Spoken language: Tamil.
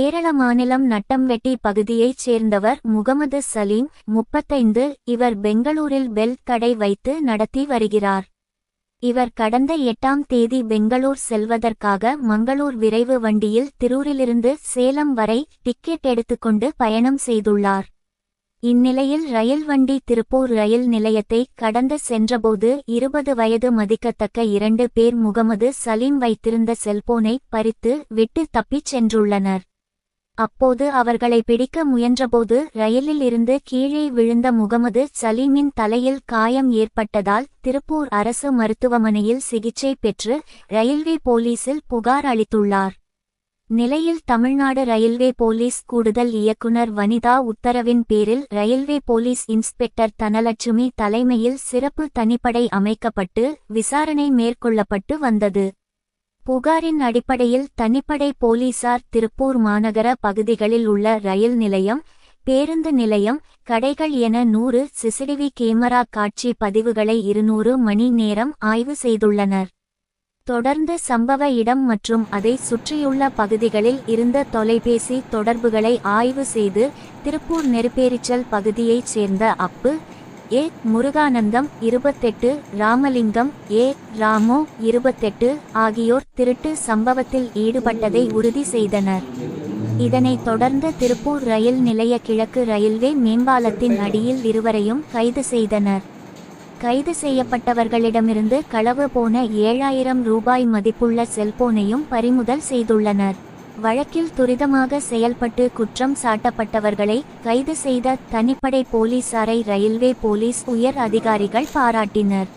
கேரள மாநிலம் நட்டம்வெட்டி பகுதியைச் சேர்ந்தவர் முகமது சலீம் முப்பத்தைந்து இவர் பெங்களூரில் பெல் கடை வைத்து நடத்தி வருகிறார். இவர் கடந்த எட்டாம் தேதி பெங்களூர் செல்வதற்காக மங்களூர் விரைவு வண்டியில் திருூரிலிருந்து சேலம் வரை டிக்கெட் எடுத்துக்கொண்டு பயணம் செய்துள்ளார். இந்நிலையில் ரயில் வண்டி திருப்பூர் ரயில் நிலையத்தை கடந்து சென்றபோது இருபது வயது மதிக்கத்தக்க இரண்டு பேர் முகமது சலீம் வைத்திருந்த செல்போனை பறித்து விட்டு தப்பிச் சென்றுள்ளனர். அப்போது அவர்களை பிடிக்க முயன்றபோது ரயிலில் இருந்து கீழே விழுந்த முகமது சலீமின் தலையில் காயம் ஏற்பட்டதால் திருப்பூர் அரசு மருத்துவமனையில் சிகிச்சை பெற்று ரயில்வே போலீசில் புகார் அளித்துள்ளார். நிலையில் தமிழ்நாடு ரயில்வே போலீஸ் கூடுதல் இயக்குனர் வனிதா உத்தரவின் பேரில் ரயில்வே போலீஸ் இன்ஸ்பெக்டர் தனலட்சுமி தலைமையில் சிறப்பு தனிப்படை அமைக்கப்பட்டு விசாரணை மேற்கொள்ளப்பட்டு வந்தது. புகாரின் அடிப்படையில் தனிப்படை போலீசார் திருப்பூர் மாநகர பகுதிகளில் உள்ள ரயில் நிலையம் பேருந்து நிலையம் கடைகள் என நூறு சிசிடிவி கேமரா காட்சி பதிவுகளை இருநூறு மணி நேரம் ஆய்வு செய்துள்ளனர். தொடர்ந்து சம்பவ இடம் மற்றும் அதை சுற்றியுள்ள பகுதிகளில் இருந்த தொலைபேசி தொடர்புகளை ஆய்வு செய்து திருப்பூர் நெருப்பேரிச்சல் பகுதியைச் சேர்ந்த அப்பு ஏ. முருகானந்தம் இருபத்தெட்டு ராமலிங்கம் ஏ. ராமு இருபத்தெட்டு ஆகியோர் திருட்டு சம்பவத்தில் ஈடுபட்டதை உறுதி செய்தனர். இதனைத் தொடர்ந்து திருப்பூர் ரயில் நிலைய கிழக்கு ரயில்வே மேம்பாலத்தின் அடியில் இருவரையும் கைது செய்தனர். கைது செய்யப்பட்டவர்களிடமிருந்து களவு போன ஏழாயிரம் ரூபாய் மதிப்புள்ள செல்போனையும் பறிமுதல் செய்துள்ளனர். வழக்கில் துரிதமாக செயல்பட்டு குற்றம் சாட்டப்பட்டவர்களை கைது செய்த தனிப்படை போலீசாரை ரயில்வே போலீஸ் உயர் அதிகாரிகள் பாராட்டினர்.